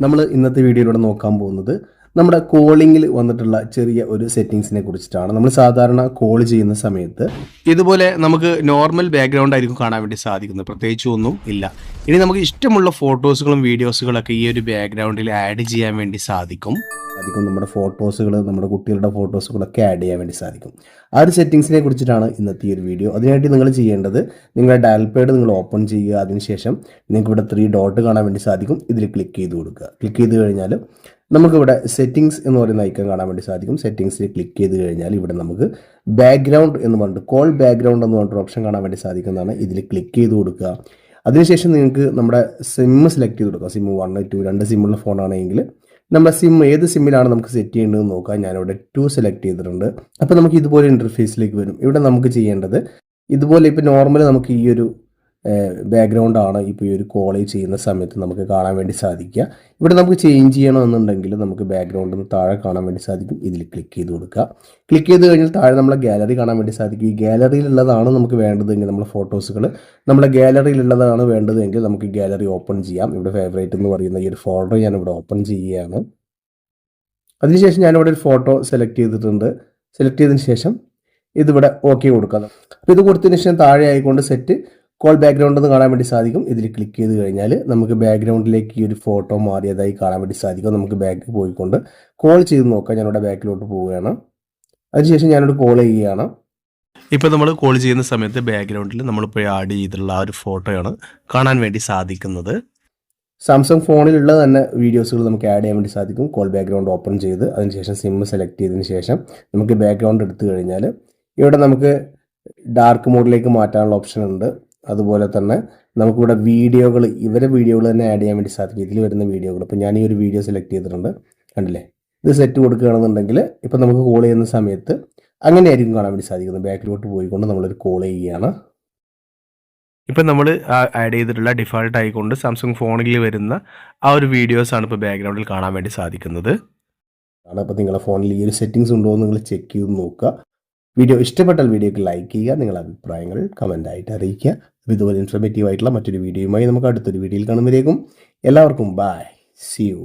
നമ്മൾ ഇന്നത്തെ വീഡിയോയിലൂടെ നോക്കാൻ പോകുന്നത് നമ്മുടെ കോളിങ്ങിൽ വന്നിട്ടുള്ള ചെറിയ ഒരു സെറ്റിങ്സിനെ കുറിച്ചിട്ടാണ്. നമ്മൾ സാധാരണ കോൾ ചെയ്യുന്ന സമയത്ത് ഇതുപോലെ നമുക്ക് നോർമൽ ബാക്ക്ഗ്രൗണ്ട് ആയിരിക്കും കാണാൻ വേണ്ടി സാധിക്കുന്നത്. പ്രത്യേകിച്ച് ഒന്നും ഇല്ല. ഇനി നമുക്ക് ഇഷ്ടമുള്ള ഫോട്ടോസുകളും വീഡിയോസുകളൊക്കെ ഈ ഒരു ബാക്ക്ഗ്രൗണ്ടിൽ ആഡ് ചെയ്യാൻ വേണ്ടി സാധിക്കും. സാധിക്കും നമ്മുടെ ഫോട്ടോസുകൾ നമ്മുടെ കുട്ടികളുടെ ഫോട്ടോസുകളൊക്കെ ആഡ് ചെയ്യാൻ വേണ്ടി സാധിക്കും. ആ ഒരു സെറ്റിങ്സിനെ കുറിച്ചിട്ടാണ് ഇന്നത്തെ ഈ ഒരു വീഡിയോ അതിനായിട്ട് നിങ്ങൾ ചെയ്യേണ്ടത് നിങ്ങളുടെ ഡയൽ പാഡ് നിങ്ങൾ ഓപ്പൺ ചെയ്യുക. അതിനുശേഷം നിങ്ങൾക്ക് ഇവിടെ ത്രീ ഡോട്ട് കാണാൻ വേണ്ടി സാധിക്കും. ഇതിൽ ക്ലിക്ക് ചെയ്ത് കൊടുക്കുക. ക്ലിക്ക് ചെയ്ത് കഴിഞ്ഞാൽ നമുക്കിവിടെ സെറ്റിങ്സ് എന്ന് പറയുന്ന ഐക്കൺ കാണാൻ വേണ്ടി സാധിക്കും. സെറ്റിങ്സിൽ ക്ലിക്ക് ചെയ്ത് കഴിഞ്ഞാൽ ഇവിടെ നമുക്ക് ബാക്ക്ഗ്രൗണ്ട് എന്ന് പറഞ്ഞിട്ട് കോൾ ബാക്ക്ഗ്രൗണ്ട് എന്ന് പറഞ്ഞിട്ട് ഓപ്ഷൻ കാണാൻ വേണ്ടി സാധിക്കുന്നതാണ്. ഇതിൽ ക്ലിക്ക് ചെയ്ത് കൊടുക്കുക. അതിനുശേഷം നിങ്ങൾക്ക് നമ്മുടെ സിമ്മ് സെലക്ട് ചെയ്ത് കൊടുക്കുക സിമ്മ് വൺ ടു രണ്ട് സിമ്മുള്ള ഫോണാണെങ്കിൽ നമ്മുടെ സിം ഏത് സിമ്മിലാണ് നമുക്ക് സെറ്റ് ചെയ്യേണ്ടതെന്ന് നോക്കാം. ഞാനിവിടെ ടു സെലക്ട് ചെയ്തിട്ടുണ്ട്. അപ്പോൾ നമുക്ക് ഇതുപോലെ ഇന്റർഫേസിലേക്ക് വരും. ഇവിടെ നമുക്ക് ചെയ്യേണ്ടത് ഇതുപോലെ ഇപ്പോൾ നോർമൽ നമുക്ക് ഈ ഒരു ബാക്ക്ഗ്രൗണ്ട് ആണ് ഇപ്പോൾ ഈ ഒരു കോളേജ് ചെയ്യുന്ന സമയത്ത് നമുക്ക് കാണാൻ വേണ്ടി സാധിക്കുക. ഇവിടെ നമുക്ക് ചേഞ്ച് ചെയ്യണമെന്നുണ്ടെങ്കിൽ നമുക്ക് ബാക്ക്ഗ്രൗണ്ടിൽ നിന്ന് താഴെ കാണാൻ വേണ്ടി സാധിക്കും. ഇതിൽ ക്ലിക്ക് ചെയ്ത് കൊടുക്കുക. ക്ലിക്ക് ചെയ്ത് കഴിഞ്ഞാൽ താഴെ നമ്മളെ ഗാലറി കാണാൻ വേണ്ടി സാധിക്കും. ഈ ഗാലറിയിലുള്ളതാണ് നമുക്ക് വേണ്ടതെങ്കിൽ നമ്മുടെ ഫോട്ടോസുകൾ നമ്മുടെ ഗാലറിയിലുള്ളതാണ് വേണ്ടതെങ്കിൽ നമുക്ക് ഗാലറി ഓപ്പൺ ചെയ്യാം. ഇവിടെ ഫേവറേറ്റ് എന്ന് പറയുന്ന ഈ ഒരു ഫോൾഡർ ഞാൻ ഇവിടെ ഓപ്പൺ ചെയ്യുകയാണ്. അതിനുശേഷം ഞാനിവിടെ ഒരു ഫോട്ടോ സെലക്ട് ചെയ്തിട്ടുണ്ട്. സെലക്ട് ചെയ്തതിന് ശേഷം ഇതിവിടെ ഓക്കെ കൊടുക്കാം അപ്പോൾ ഇത് കൊടുത്തതിന് ശേഷം താഴെ ആയിക്കൊണ്ട് സെറ്റ് കോൾ ബാക്ക്ഗ്രൗണ്ട് എന്ന് കാണാൻ വേണ്ടി സാധിക്കും. ഇതിൽ ക്ലിക്ക് ചെയ്ത് കഴിഞ്ഞാൽ നമുക്ക് ബാക്ക്ഗ്രൗണ്ടിലേക്ക് ഈ ഒരു ഫോട്ടോ മാറിയതായി കാണാൻ വേണ്ടി സാധിക്കും. നമുക്ക് ബാക്ക് പോയിക്കൊണ്ട് കോൾ ചെയ്ത് നോക്കാം. ഞാനിവിടെ ബാക്കിലോട്ട് പോവുകയാണ്. അതിനുശേഷം ഞാനിവിടെ കോൾ ചെയ്യുകയാണ്. ഇപ്പോൾ നമ്മൾ കോൾ ചെയ്യുന്ന സമയത്ത് ബാക്ക്ഗ്രൗണ്ടിൽ നമ്മൾ നമ്മളിപ്പോൾ ആഡ് ചെയ്തിട്ടുള്ള ആ ഒരു ഫോട്ടോയാണ് കാണാൻ വേണ്ടി സാധിക്കുന്നത്. സാംസങ് ഫോണിലുള്ള തന്നെ വീഡിയോസുകൾ നമുക്ക് ആഡ് ചെയ്യാൻ വേണ്ടി സാധിക്കും. കോൾ ബാക്ക്ഗ്രൗണ്ട് ഓപ്പൺ ചെയ്ത് അതിനുശേഷം സിം സെലക്ട് ചെയ്തതിന് ശേഷം നമുക്ക് ബാക്ക്ഗ്രൗണ്ട് എടുത്തു കഴിഞ്ഞാൽ ഇവിടെ നമുക്ക് ഡാർക്ക് മോഡിലേക്ക് മാറ്റാനുള്ള ഓപ്ഷൻ ഉണ്ട്. അതുപോലെ തന്നെ നമുക്കിവിടെ വീഡിയോകൾ ഇവരെ വീഡിയോകൾ തന്നെ ആഡ് ചെയ്യാൻ വേണ്ടി സാധിക്കും. ഇതിൽ വരുന്ന വീഡിയോകൾ ഇപ്പോൾ ഞാൻ ഈ ഒരു വീഡിയോ സെലക്ട് ചെയ്തിട്ടുണ്ട്. കണ്ടില്ലേ? ഇത് സെറ്റ് കൊടുക്കുകയാണെന്നുണ്ടെങ്കിൽ ഇപ്പം നമുക്ക് കോൾ ചെയ്യുന്ന സമയത്ത് അങ്ങനെയായിരിക്കും കാണാൻ വേണ്ടി സാധിക്കുന്നത്. ബാക്കിലോട്ട് പോയിക്കൊണ്ട് നമ്മളൊരു കോൾ ചെയ്യുകയാണ്. ഇപ്പം നമ്മൾ ആഡ് ചെയ്തിട്ടുള്ള ഡിഫാൾട്ട് ആയിക്കൊണ്ട് സാംസങ് ഫോണിൽ വരുന്ന ആ ഒരു വീഡിയോസാണ് ഇപ്പോൾ ബാക്ക്ഗ്രൗണ്ടിൽ കാണാൻ വേണ്ടി സാധിക്കുന്നത്. ആണ്. അപ്പോൾ നിങ്ങളുടെ ഫോണിൽ ഈ ഒരു സെറ്റിങ്സ് ഉണ്ടോ എന്ന് നിങ്ങൾ ചെക്ക് ചെയ്ത് നോക്കുക. വീഡിയോ ഇഷ്ടപ്പെട്ടാൽ വീഡിയോക്ക് ലൈക്ക് ചെയ്യുക നിങ്ങളുടെ അഭിപ്രായങ്ങൾ കമന്റായിട്ട് അറിയിക്കുക. ഇതുപോലെ ഇൻഫർമേറ്റീവ് ആയിട്ടുള്ള മറ്റൊരു വീഡിയോയുമായി നമുക്ക് അടുത്തൊരു വീഡിയോയിൽ കാണുമ്പോഴേക്കും എല്ലാവർക്കും ബായ് സി യു